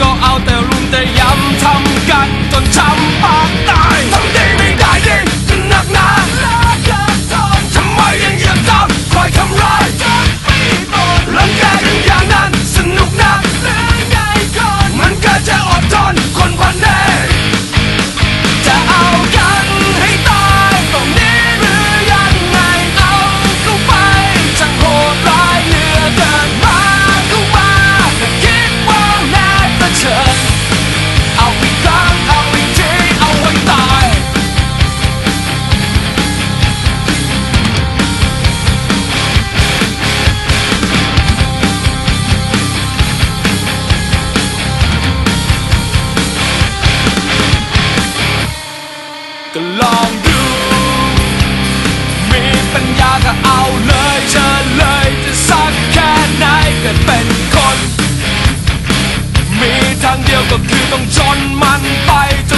ก็เอาแต่รุมแต่ย้ำทำกันจนช้ำ ทางเดียวก็คือต้องจนมันไปจ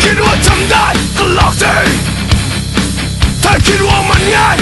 Taking what I'm not, lock day. Taking what man yet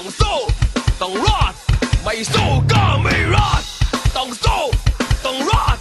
ต้องสู้ต้องรอด ไม่สู้ก็ไม่รอด ต้องสู้ต้องรอด